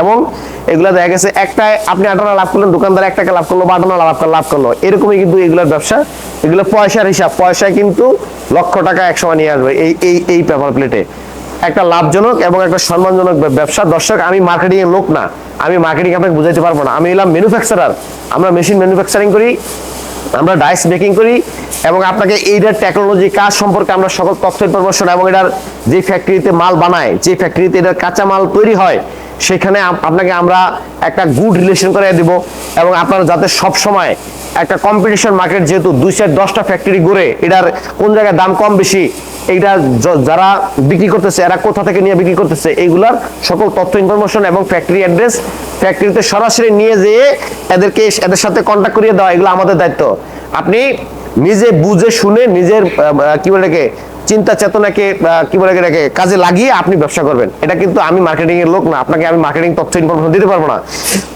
এবং এগুলো দেখা গেছে একটা আপনি আটানা লাভ করলেন, দোকানদার এক টাকা লাভ করল, বা আটানা লাভ লাভ করল। এরকমই কিন্তু এগুলোর ব্যবসা। এগুলো পয়সার হিসাব। পয়সায় কিন্তু লক্ষ টাকা এক সময় নিয়ে আসবে এই এই এই পেপার প্লেটে একটা লাভজনক এবং একটা সম্মানজনক ব্যবসা। দর্শক, আমি মার্কেটিং এর লোক না। আমি মার্কেটিং আপনাকে বুঝাইতে পারব না। আমি এলাম ম্যানুফ্যাকচারার আমরা মেশিন ম্যানুফ্যাকচারিং করি, আমরা ডাইস মেকিং করি এবং আপনাকে এইটার টেকনোলজি কাজ সম্পর্কে আমরা সকল তথ্য ইনফরমেশন এবং এটার যে ফ্যাক্টরিতে মাল বানায়, যে ফ্যাক্টরিতে এটার কাঁচা মাল তৈরি হয় সেখানে আপনাকে আমরা একটা গুড রিলেশন করে দিব এবং আপনারা যাতে সব সময় একটা কম্পিটিশন মার্কেট যেহেতু দুই চার দশটা ফ্যাক্টরি গড়ে এটার কোন জায়গায় দাম কম বেশি, এইটা যারা বিক্রি করতেছে, এরা কোথা থেকে নিয়ে বিক্রি করতেছে, এইগুলার সকল তথ্য ইনফরমেশন এবং ফ্যাক্টরি অ্যাড্রেস ফ্যাক্টরিতে সরাসরি নিয়ে যেয়ে এদেরকে এদের সাথে কন্ট্যাক্ট করিয়ে দেওয়া, এগুলো আমাদের দায়িত্ব। আপনি নিজে বুঝে শুনে নিজের কি বলে চিন্তা চেতনাকে কি বলে এটাকে, কাজে লাগিয়ে আপনি ব্যবসা করবেন। এটা কিন্তু আমি মার্কেটিং এর লোক না, আপনাকে আমি মার্কেটিং তথ্য ইনফরমেশন দিতে পারব না।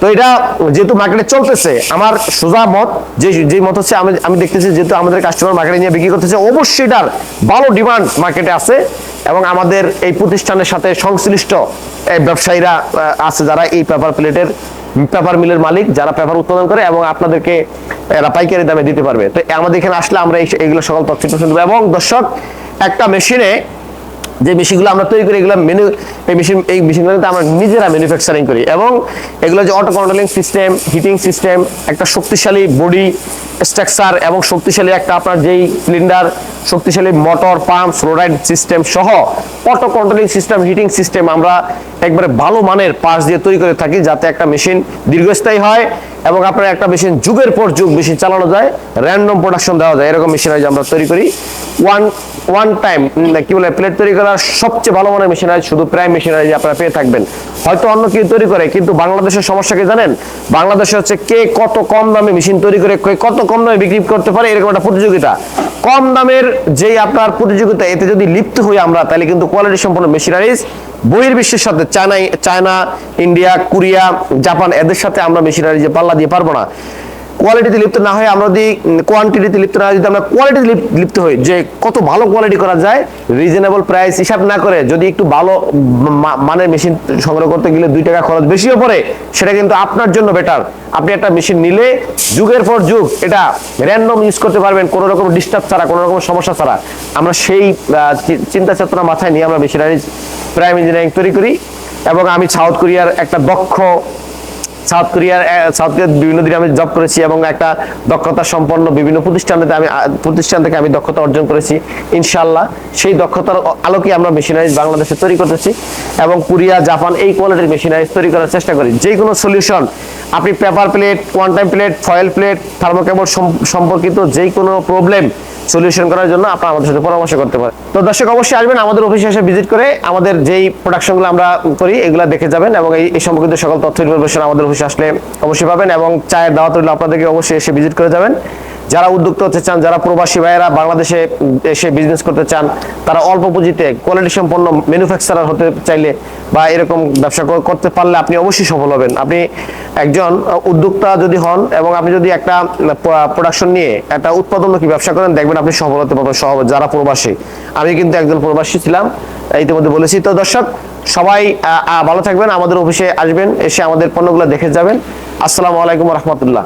তো এটা যেহেতু মার্কেটে চলতেছে, আমার সোজা মত, যে যে মত হচ্ছে আমি আমি দেখতেছি যেহেতু আমাদের কাস্টমার মার্কেটে নিয়ে বিক্রি করতেছে, অবশ্যই এটার ভালো ডিমান্ড মার্কেটে আছে এবং আমাদের এই প্রতিষ্ঠানের সাথে সংশ্লিষ্ট ব্যবসায়ীরা আছে যারা এই পেপার প্লেটের পেপার মিলের মালিক, যারা পেপার উৎপাদন করে এবং আপনাদেরকে, এরা পাইকারি দামে দিতে পারবে। তো আমাদের এখানে আসলে আমরা এইগুলো সকল তথ্য এবং দর্শক একটা মেশিনে যে মেশিনগুলো আমরা তৈরি করি, এগুলো মেনু এই মেশিন এই মেশিনগুলো কিন্তু আমরা নিজেরা ম্যানুফ্যাকচারিং করি এবং এগুলো যে auto controlling system heating system একটা শক্তিশালী বডি স্ট্রাকচার এবং শক্তিশালী একটা আপনার যেই সিলিন্ডার শক্তিশালী মোটর পাম্প ফ্লোরাইড সিস্টেম সহ auto controlling system heating system আমরা একবারে ভালো মানের পার্টস দিয়ে তৈরি করে থাকি যাতে একটা মেশিন দীর্ঘস্থায়ী হয় এবং আপনার একটা মেশিন যুগের পর যুগ মেশিন চালানো যায় র্যান্ডম প্রোডাকশন দেওয়া যায়, এরকম মেশিনারি আমরা তৈরি করি। ওয়ান ওয়ান টাইম কি বলে প্লেট তৈরি করার সবচেয়ে ভালো মানের মেশিনারি শুধু প্রাইম মেশিনারি আপনারা পেয়ে থাকবেন। হয়তো অন্য কেউ তৈরি করে, কিন্তু বাংলাদেশের সমস্যা কি জানেন? বাংলাদেশে হচ্ছে কে কত কম দামে মেশিন তৈরি করে কত কম দামে বিক্রি করতে পারে, এরকম একটা প্রতিযোগিতা। কম দামের যেই আপনার প্রতিযোগিতা, এতে যদি লিপ্ত হই আমরা, তাহলে কিন্তু কোয়ালিটি সম্পন্ন মেশিনারিজ বহির্বিশ্বের সাথে China China, India, Korea, Japan, এদের সাথে আমরা মেশিনারি যে পাল্লা দিয়ে পারব না। কোয়ালিটিতে লিপ্ত না হয়ে আমরা যদি কোয়ান্টিটিতে লিপ্ত না যদি আমরা কোয়ালিটিতে লিপ্ত হই, যে কত ভালো কোয়ালিটি করা যায় রিজনেবল প্রাইস হিসাব না করে যদি একটু ভালো মানের মেশিন সংগ্রহ করতে গেলে দুই টাকা খরচ বেশিও পড়ে, সেটা কিন্তু আপনার জন্য বেটার আপনি একটা মেশিন নিলে, যুগের পর যুগ, এটা র্যান্ডম ইউজ করতে পারবেন, কোনো রকম ডিস্টার্ব ছাড়া, কোনো রকম সমস্যা ছাড়া। আমরা সেই চিন্তা চেতনা মাথায় নিয়ে আমরা মেশিনারি প্রাইম ইঞ্জিনিয়ারিং তৈরি করি, এবং আমি সাউথ কোরিয়ার একটা দক্ষ সাউথ কোরিয়ার সাউথ কোরিয়ার বিভিন্ন দিনে আমি জব করেছি এবং একটা দক্ষতা সম্পন্ন বিভিন্ন প্রতিষ্ঠান আমি প্রতিষ্ঠান থেকে আমি দক্ষতা অর্জন করেছি। ইনশাল্লাহ সেই দক্ষতার আলোকে আমরা মেশিনারিজ বাংলাদেশে তৈরি করতেছি এবং কোরিয়া, জাপান এই কোয়ালিটির মেশিনারিজ তৈরি করার চেষ্টা করি। যে কোনো সলিউশন, আপনি paper plate one time plate, foil plate thermocol সম্পর্কিত যে কোনো প্রবলেম সলিউশন করার জন্য আপনারা আমাদের সাথে পরামর্শ করতে পারেন। তো দর্শক অবশ্যই আসবেন, আমাদের অফিসে এসে ভিজিট করে আমাদের যেই প্রোডাকশনগুলো আমরা করি, এগুলো দেখে যাবেন এবং এই সম্পর্কিত সকল তথ্য ইনফরমেশন আমাদের অফিসে আসলে অবশ্যই পাবেন এবং চায়ের দাওয়াত রইল আপনাদেরকে অবশ্যই এসে ভিজিট করে যাবেন। যারা উদ্যোক্তা হতে চান, যারা প্রবাসী ভাইয়েরা বাংলাদেশে এসে বিজনেস করতে চান, তারা অল্প পুঁজিতে কোয়ালিটি সম্পন্ন ম্যানুফ্যাকচারার হতে চাইলে বা এরকম ব্যবসা করতে পারলে আপনি অবশ্যই সফল হবেন। আপনি একজন উদ্যোক্তা যদি হন এবং আপনি যদি একটা প্রোডাকশন নিয়ে একটা উৎপাদনমুখী ব্যবসা করেন, দেখবেন আপনি সফল হতে পারবেন সহ যারা প্রবাসী। আমি কিন্তু একজন প্রবাসী ছিলাম, ইতিমধ্যে বলেছি। তো দর্শক, সবাই ভালো থাকবেন, আমাদের অফিসে আসবেন, এসে আমাদের পণ্যগুলো দেখে যাবেন। আসসালামু আলাইকুম রহমতুল্লাহ।